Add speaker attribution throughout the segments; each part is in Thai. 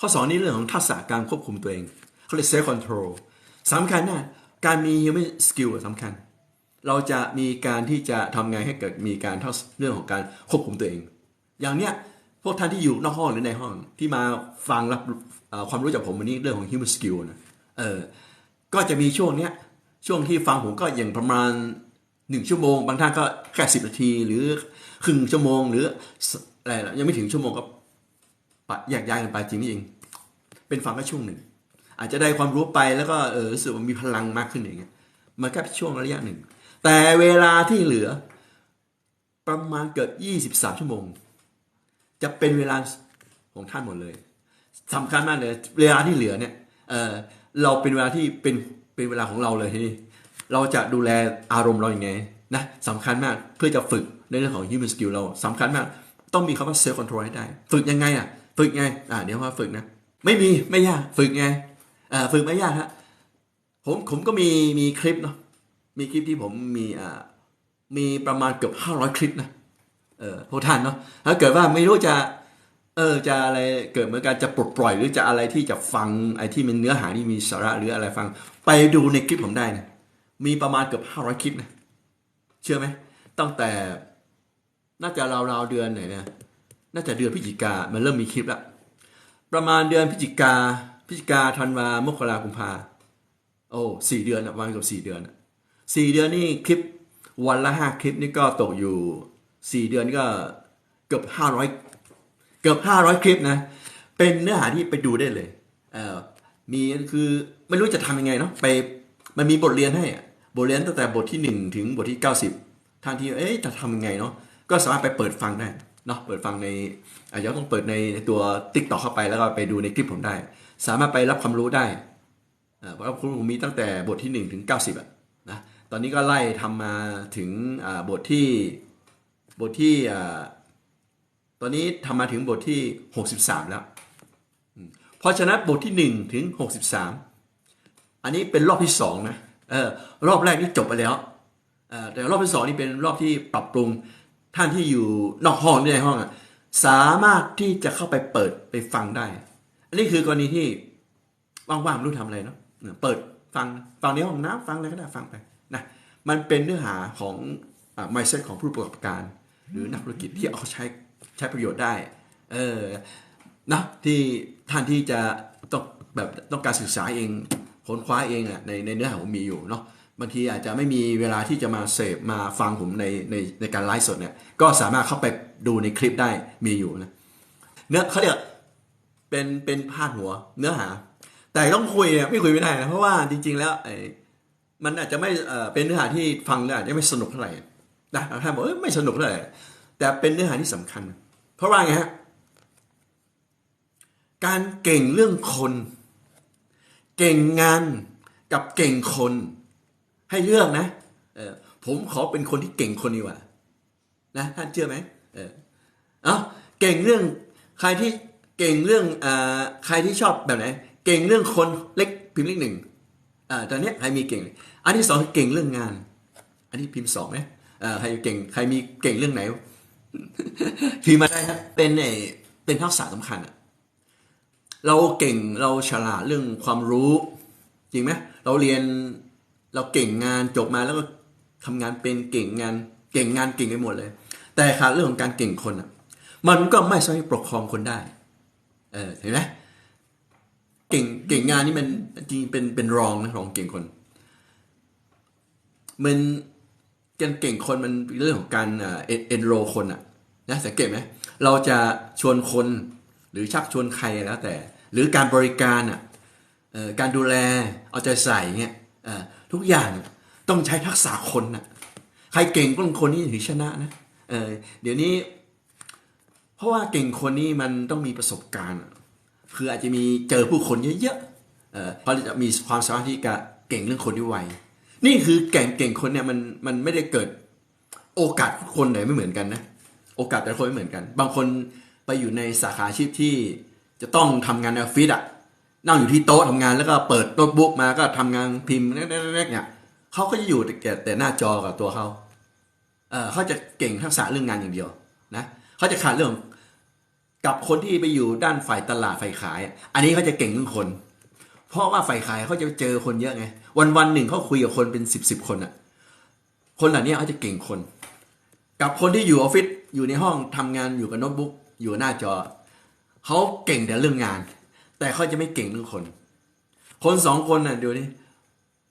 Speaker 1: ข้อสองนี่เรื่องของทักษะการควบคุมตัวเองเขาเรียก self control สำคัญนะการมี human skill สำคัญ เราจะมีการที่จะทำไงให้เกิดมีการเรื่องของการควบคุมตัวเอง อย่างเนี้ยพวกท่านที่อยู่นอกห้องหรือในห้องที่มาฟังรับความรู้จากผมวันนี้เรื่องของ human skill นะเออก็จะมีช่วงเนี้ยช่วงที่ฟังผมก็อย่างประมาณหนึ่งชั่วโมง บางท่านก็แค่สิบนาทีหรือครึ่งชั่วโมงหรืออะไรยังไม่ถึงชั่วโมงก็ แยกย้ายกันไปจริงนี่เอง เป็นฟังแค่ช่วงหนึ่ง อาจจะได้ความรู้ไปแล้วก็เออรู้สึกว่ามีพลังมากขึ้นอย่างเงี้ยมันแค่ช่วงระยะหนึ่ง แต่เวลาที่เหลือ ประมาณเกือบ23 ชั่วโมง จะเป็นเวลาของท่านหมดเลยสำคัญมากเลยเวลาที่เหลือเนี่ยเออเราเป็นเวลาที่เป็นเป็นเวลาของเราเลยทีนี้เราจะดูแลอารมณ์เราอย่างไงนะสำคัญมากเพื่อจะฝึกในเรื่องของ human skill เราสำคัญมาก ต้องมีคำว่า self control ให้ได้ ฝึกยังไงอะ ฝึกไงอ่าเดี๋ยวมาฝึกนะ ไม่มีไม่ยากฝึกไงอ่าฝึกไม่ยากฮะผมผมก็มีมีคลิปเนาะมีคลิปที่ผมมีอ่ามีประมาณเกือบ500คลิปนะเออพวกท่านเนาะถ้าเกิดว่าไม่รู้จะเออจะอะไรเกิดเหมือนกันจะปลดปล่อยหรือจะอะไรที่จะฟังไอ้ที่มันเนื้อหาที่มีสาระหรืออะไรฟัง ไปดูในคลิปผมได้นะมีประมาณเกือบ500คลิปนะเชื่อไหมตั้งแต่น่าจะราวๆเดือนไหนเนี่ย น่าจะเดือนพฤศจิกามันเริ่มมีคลิปแล้วประมาณเดือนพฤศจิกาพฤศจิกาธันวามกรากุมภาโอ้สี่เดือนอะประมาณกือบสี่เดือนสี่เดือนนี่คลิปวันละห้าคลิปนี่ก็ตกอยู่สี่เดือนก็เกือบห้าร้อยเกือบห้าร้อยคลิปนะ เป็นเนื้อหาที่ไปดูได้เลยเออมีคือไม่รู้จะทำยังไงเนาะไปมันมีบทเรียนให้บทเรียนตั้งแต่บทที่หนึ่งถึงบทที่เก้าสิบทานที่เอ๊ะจะทำยังไงเนาะก็สามารถไปเปิดฟังได้ เนาะเปิดฟังในอาจจะต้องเปิดในในตัวติ๊กต่อเข้าไปแล้วก็ไปดูในคลิปผมได้ สามารถไปรับความรู้ได้เพราะว่าครูผมมีตั้งแต่บทที่ 1 ถึง 90อะนะตอนนี้ก็ไล่ทำมาถึงบทที่บทที่ตอนนี้ทำมาถึงบทที่ 63 แล้ว เพราะฉะนั้นบทที่ 1 ถึง 63 อันนี้เป็นรอบที่2นะเออรอบแรกนี่จบไปแล้วแต่รอบที่2นี่เป็นรอบที่ปรับปรุง ท่านที่อยู่นอกห้องหรือในห้องอะสามารถที่จะเข้าไปเปิดไปฟังได้ อันนี้คือกรณีที่ว่างๆไม่รู้ทำอะไรเนาะเปิดฟังฟังในห้องน้ำฟังอะไรก็ได้ฟังไปนะมันเป็นเนื้อหาของอ mindset ของผู้ประกอบการ หรือนักธุรกิจที่เอาใช้ใช้ประโยชน์ได้เออนะที่ท่านที่จะต้องแบบต้องการศึกษาเอง ค้นคว้าเองอะในในเนื้อหาผมมีอยู่เนาะบางทีอาจจะไม่มีเวลาที่จะมาเสพมาฟังผมในในในการไลฟ์สดเนี่ยก็สามารถเข้าไปดูในคลิปได้มีอยู่นะเนื้อเขาเรียกเป็นเป็นพาดหัวเนื้อหา แต่ต้องคุยเนี่ยไม่คุยไม่ได้นะเพราะว่าจริง ๆ แล้วไอ้มันอาจจะไม่เอ่อเป็นเนื้อหาที่ฟังแล้วอาจจะไม่สนุกเท่าไหร่นะท่านบอกเอ้ไม่สนุกเท่าไหร่แต่เป็นเนื้อหาที่สำคัญ เพราะว่าไงฮะการเก่งเรื่องคน เก่งงานกับเก่งคน ให้เลือกนะเออผมขอเป็นคนที่เก่งคนดีกว่านะท่านเชื่อไหมเออเอาเก่งเรื่องใครที่เก่งเรื่องอ่าใครที่ชอบแบบไหนเก่งเรื่องคนเล็กพิมพ์เลขหนึ่งอ่าตอนนี้ใครมีเก่ง อันที่สองเก่งเรื่องงาน อันนี้พิมพ์สองไหมอ่าใครเก่งใครมีเก่งเรื่องไหนพิมพ์มาได้ครับเป็นไอเป็นทักษะสำคัญอะ เราเก่งเราฉลาดเรื่องความรู้ จริงไหมเราเรียนเราเก่งงานจบมาแล้วก็ทำงานเป็นเก่งงานเก่งงานเก่งไปหมดเลย แต่ขาดเรื่องของการเก่งคนอะ มันก็ไม่สามารถปกครองคนได้ เออเห็นไหมเก่งเก่งงานนี่มันจริงเป็นเป็นรองนะรองเก่งคนมันการเก่งคนมันเรื่องของการเอ่อเอ็นโรคนอะนะสังเกตไหมเราจะชวนคนหรือชักชวนใครแล้วแต่ หรือการบริการอะการดูแลเอาใจใส่เงี้ยทุกอย่างต้องใช้ทักษะคนน่ะใครเก่งก็คนนี้ถึงชนะนะเเดี๋ยวนี้ เพราะว่าเก่งคนนี้มันต้องมีประสบการณ์ คืออาจจะมีเจอผู้คนเยอะๆเออเขาจะมีความสามารถที่จะเก่งเรื่องคนที่ไวนี่คือเก่งเก่งคนเนี่ยมันมันไม่ได้เกิดโอกาสคนไหนไม่เหมือนกันนะ โอกาสแต่ละคนไม่เหมือนกัน บางคนไปอยู่ในสาขาอาชีพที่ จะต้องทำงานในออฟฟิศอะนั่งอยู่ที่โต๊ะทำงานแล้วก็เปิดโน้ตบุ๊กมาก็ทำงานพิมพ์เล็กๆเนี่ยเขาก็จะอยู่แต่แต่หน้าจอกับตัวเขาเออเขาจะเก่งทักษะเรื่องงานอย่างเดียวนะเขาจะขาดเรื่องกับคนที่ไปอยู่ด้านฝ่ายตลาดฝ่ายขาย อันนี้เขาจะเก่งเรื่องคน เพราะว่าฝ่ายขายเขาจะเจอคนเยอะไง วันวันๆหนึ่งเขาคุยกับคนเป็นสิบสิบคนอะคนเหล่านี้เขาจะเก่งคน กับคนที่อยู่ออฟฟิศอยู่ในห้องทำงานอยู่กับโน้ตบุ๊กอยู่หน้าจอ เขาเก่งแต่เรื่องงาน แต่เขาจะไม่เก่งเรื่องคน คนสองคนน่ะดี๋ยวนี้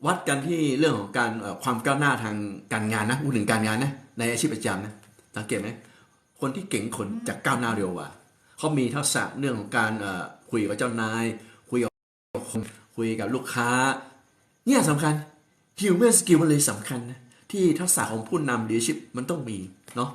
Speaker 1: วัดกันที่เรื่องของการความก้าวหน้าทางการงานนะพูดถึงการงานนะในอาชีพประจำนะสังเกตไหมคนที่เก่งคนจะก้าวหน้าเร็วกว่าเขามีทักษะเรื่องของการคุยกับเจ้านาย คุยกับคนคุยกับลูกค้า เนี่ยสำคัญ human skill มันเลยสำคัญนะที่ทักษะของผู้นำ leadership มันต้องมีเนาะ